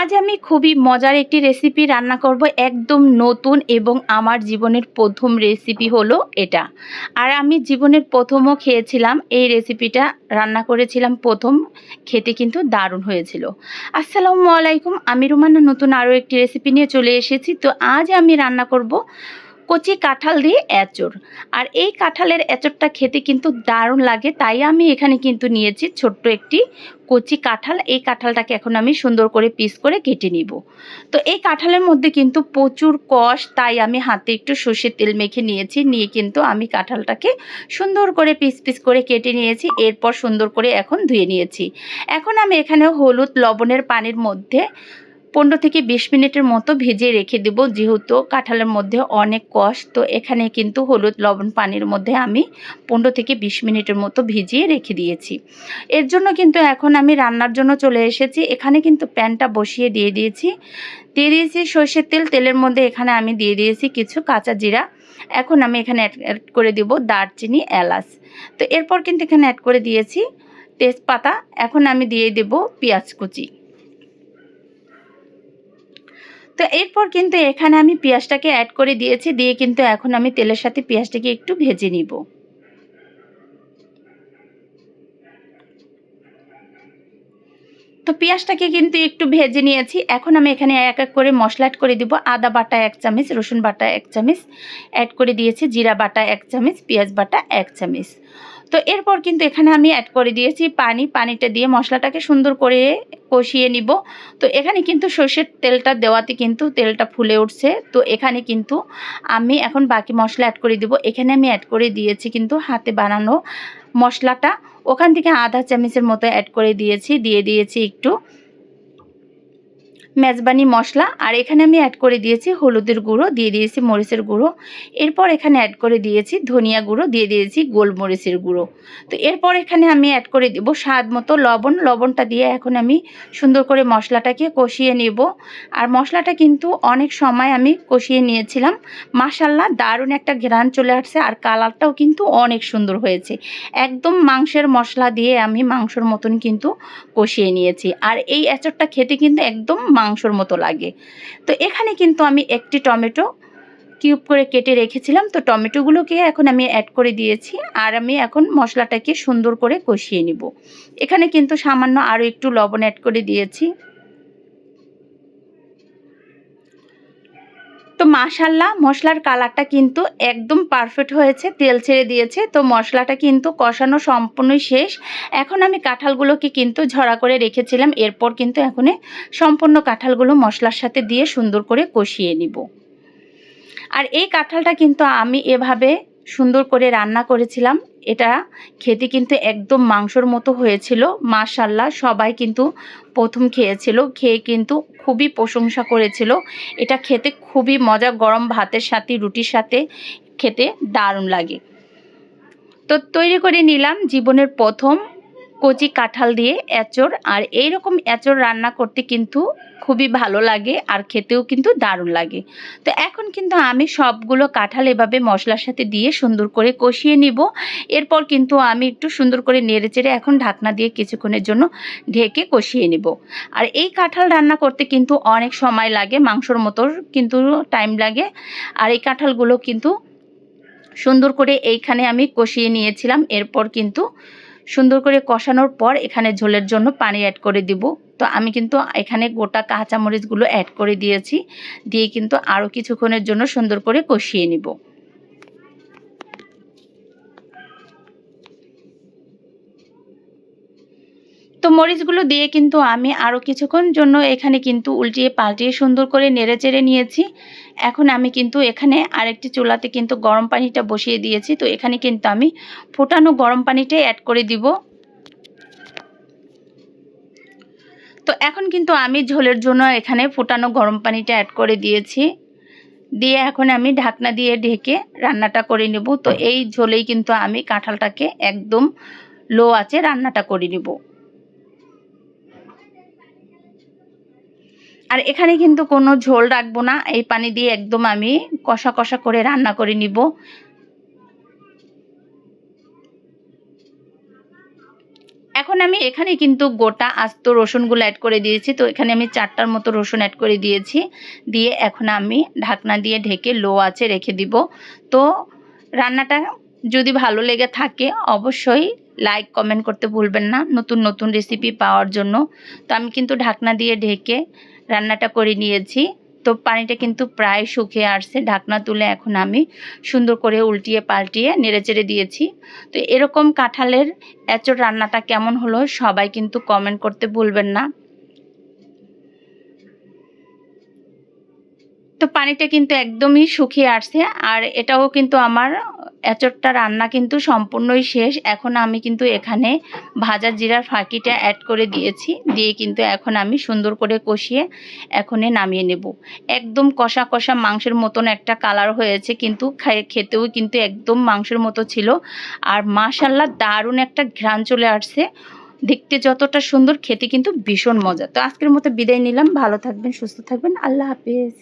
আজ আমি খুবই মজার একটি রেসিপি রান্না করব একদম নতুন এবং আমার জীবনের প্রথম রেসিপি হলো এটা। আর আমি জীবনের প্রথমও খেয়েছিলাম, এই রেসিপিটা রান্না করেছিলাম প্রথম, খেতে কিন্তু দারুণ হয়েছিল। আসসালামু আলাইকুম, আমি রুমানা, নতুন আরও একটি রেসিপি নিয়ে চলে এসেছি। তো আজ আমি রান্না করব কচি কাঁঠাল দিয়ে এঁচড়। আর এই কাঁঠালের এঁচড়টা খেতে কিন্তু দারুণ লাগে, তাই আমি এখানে কিন্তু নিয়েছি ছোট্ট একটি কচি কাঁঠাল। এই কাঁঠালটাকে এখন আমি সুন্দর করে পিস করে কেটে নিব। তো এই কাঁঠালের মধ্যে কিন্তু প্রচুর কষ, তাই আমি হাতে একটু সর্ষের তেল মেখে নিয়েছি, নিয়ে কিন্তু আমি কাঁঠালটাকে সুন্দর করে পিস পিস করে কেটে নিয়েছি, এরপর সুন্দর করে এখন ধুয়ে নিয়েছি। এখন আমি এখানে হলুদ লবণের পানির মধ্যে পনেরো থেকে বিশ মিনিটের মতো ভিজিয়ে রেখে দেবো। যেহেতু কাঁঠালের মধ্যে অনেক কষ, তো এখানে কিন্তু হলুদ লবণ পানির মধ্যে আমি পনেরো থেকে বিশ মিনিটের মতো ভিজিয়ে রেখে দিয়েছি। এর জন্য কিন্তু এখন আমি রান্নার জন্য চলে এসেছি। এখানে কিন্তু প্যানটা বসিয়ে দিয়ে দিয়েছি। দিয়ে দিয়েছি সর্ষের তেল। তেলের মধ্যে এখানে আমি দিয়ে দিয়েছি কিছু কাঁচা জিরা। এখন আমি এখানে অ্যাড করে দিব দারচিনি, এলাচ। তো এরপর কিন্তু এখানে অ্যাড করে দিয়েছি তেজপাতা। এখন আমি দিয়ে দেব পেঁয়াজ কুচি। তো এরপর কিন্তু এখানে আমি পেঁয়াজটাকে অ্যাড করে দিয়েছি, দিয়ে কিন্তু এখন আমি তেলের সাথে পেঁয়াজটাকে একটু ভেজে নিব। তো পেঁয়াজটাকে কিন্তু একটু ভেজে নিয়েছি। এখন আমি এখানে এক এক করে মশলা অ্যাড করে দিব। আদা বাটা এক চামচ, রসুন বাটা এক চামচ অ্যাড করে দিয়েছি, জিরা বাটা এক চামচ, পেঁয়াজ বাটা এক চামচ। তো এরপর কিন্তু এখানে আমি অ্যাড করে দিয়েছি পানি। পানিটা দিয়ে মশলাটাকে সুন্দর করে কষিয়ে নিব। তো এখানে কিন্তু সর্ষের তেলটা দেওয়াতে কিন্তু তেলটা ফুলে উঠছে। তো এখানে কিন্তু আমি এখন বাকি মশলা অ্যাড করে দিব। এখানে আমি অ্যাড করে দিয়েছি কিন্তু হাতে বানানো মশলাটা। ওখান থেকে আধা চামচের মতো অ্যাড করে দিয়েছি। দিয়ে দিয়েছি একটু মেজবানি মশলা আর এখানে আমি অ্যাড করে দিয়েছি হলুদের গুঁড়ো, দিয়ে দিয়েছি মরিচের গুঁড়ো। এরপর এখানে অ্যাড করে দিয়েছি ধনিয়া গুঁড়ো, দিয়ে দিয়েছি গোলমরিচের গুঁড়ো। তো এরপর এখানে আমি অ্যাড করে দেবো স্বাদ মতো লবণ। লবণটা দিয়ে এখন আমি সুন্দর করে মশলাটাকে কষিয়ে নেব। আর মশলাটা কিন্তু অনেক সময় আমি কষিয়ে নিয়েছিলাম। মাসাল্লাহ দারুণ একটা ঘ্রাণ চলে আসছে আর কালারটাও কিন্তু অনেক সুন্দর হয়েছে। একদম মাংসের মশলা দিয়ে আমি মাংসর মতন কিন্তু কষিয়ে নিয়েছি। আর এই এঁচড়টা খেতে কিন্তু একদম মাংসর মতো লাগে। তো এখানে কিন্তু আমি একটি টমেটো কিউব করে কেটে রেখেছিলাম। তো টমেটোগুলোকে এখন আমি অ্যাড করে দিয়েছি আর আমি এখন মশলাটাকে সুন্দর করে কষিয়ে নিব। এখানে কিন্তু সামান্য আরও একটু লবণ অ্যাড করে দিয়েছি। তো মাশাল্লাহ, মশলার কালারটা কিন্তু একদম পারফেক্ট হয়েছে, তেল ছেড়ে দিয়েছে, তো মশলাটা কিন্তু কষানো সম্পূর্ণই শেষ। এখন আমি কাঁঠালগুলোকে কিন্তু ঝরা করে রেখেছিলাম, এরপর কিন্তু এখন সম্পূর্ণ কাঁঠালগুলো মশলার সাথে দিয়ে সুন্দর করে কষিয়ে নিব। আর এই কাঁঠালটা কিন্তু আমি এভাবে সুন্দর করে রান্না করেছিলাম। এটা খেতে কিন্তু একদম মাংসর মতো হয়েছিল। মাশাল্লাহ সবাই কিন্তু প্রথম খেয়েছিল। খেয়ে কিন্তু খুবই প্রশংসা করেছিল। এটা খেতে খুবই মজা, গরম ভাতের সাথে, রুটির সাথে খেতে দারুণ লাগে। তো তৈরি করে নিলাম জীবনের প্রথম কচি কাঁঠাল দিয়ে এঁচড়, আর এই রকম এঁচড় রান্না করতে কিন্তু খুবই ভালো লাগে আর খেতেও কিন্তু দারুণ লাগে। তো এখন কিন্তু আমি সবগুলো কাঁঠাল এভাবে মশলার সাথে দিয়ে সুন্দর করে কষিয়ে নিব। এরপর কিন্তু আমি একটু সুন্দর করে নেড়ে চেড়ে এখন ঢাকনা দিয়ে কিছুক্ষণের জন্য ঢেকে কষিয়ে নিব। আর এই কাঁঠাল রান্না করতে কিন্তু অনেক সময় লাগে, মাংসর মতো কিন্তু টাইম লাগে। আর এই কাঁঠালগুলো কিন্তু সুন্দর করে এইখানে আমি কষিয়ে নিয়েছিলাম। এরপর কিন্তু সুন্দর করে কষানোর পর এখানে ঝোলের জন্য পানি অ্যাড করে দিব। তো আমি কিন্তু এখানে গোটা কাঁচামরিচগুলো অ্যাড করে দিয়েছি। দিয়ে কিন্তু আরও কিছুক্ষণের জন্য সুন্দর করে কষিয়ে নিব। তো মরিচগুলো দিয়ে কিন্তু আমি আরও কিছুক্ষণ জন্য এখানে কিন্তু উল্টিয়ে পাল্টিয়ে সুন্দর করে নেড়ে চেড়ে নিয়েছি। এখন আমি কিন্তু এখানে আরেকটি চুলাতে কিন্তু গরম পানিটা বসিয়ে দিয়েছি। তো এখানে কিন্তু আমি ফোটানো গরম পানিটাই অ্যাড করে দিব। তো এখন কিন্তু আমি ঝোলের জন্য এখানে ফোটানো গরম পানিটা অ্যাড করে দিয়েছি। দিয়ে এখন আমি ঢাকনা দিয়ে ঢেকে রান্নাটা করে নেব। তো এই ঝোলেই কিন্তু আমি কাঁঠালটাকে একদম লো আছে রান্নাটা করে নেব। আর এখানে কিন্তু কোনো ঝোল রাখব না, এই পানি দিয়ে একদম আমি কষা কষা করে রান্না করে নিব। এখন আমি এখানে কিন্তু গোটা আস্ত রসুনগুলো অ্যাড করে দিয়েছি, তো এখানে আমি চারটার মতো রসুন অ্যাড করে দিয়েছি। দিয়ে এখন আমি ঢাকনা দিয়ে ঢেকে লো আছে রেখে দিব। তো রান্নাটা যদি ভালো লেগে থাকে, অবশ্যই লাইক কমেন্ট করতে ভুলবেন না, নতুন নতুন রেসিপি পাওয়ার জন্য। তো আমি কিন্তু ঢাকনা দিয়ে ঢেকে রান্নাটা করে নিয়েছি। তো পানিটা কিন্তু প্রায় শুকিয়ে আসছে। ঢাকনা তুলে এখন আমি সুন্দর করে উল্টিয়ে পাল্টিয়ে নেড়েচেড়ে দিয়েছি। তো এরকম কাঁঠালের এঁচড় রান্নাটা কেমন হলো সবাই কিন্তু কমেন্ট করতে ভুলবেন না। তো পানিটা কিন্তু একদমই শুকিয়ে আসছে। আর এটাও কিন্তু আমার এঁচড়টা রান্না কিন্তু সম্পূর্ণই শেষ। এখন আমি কিন্তু এখানে ভাজা জিরার ফাঁকিটা অ্যাড করে দিয়েছি। দিয়ে কিন্তু এখন আমি সুন্দর করে কষিয়ে এখনে নামিয়ে নেব। একদম কষা কষা মাংসের মতন একটা কালার হয়েছে কিন্তু খেতেও কিন্তু একদম মাংসের মতো ছিল। আর মাশাল্লাহ দারুণ একটা ঘ্রাণ চলে আসছে। দেখতে যতটা সুন্দর, খেতে কিন্তু ভীষণ মজা। তো আজকের মতো বিদায় নিলাম। ভালো থাকবেন, সুস্থ থাকবেন। আল্লাহ হাফিজ।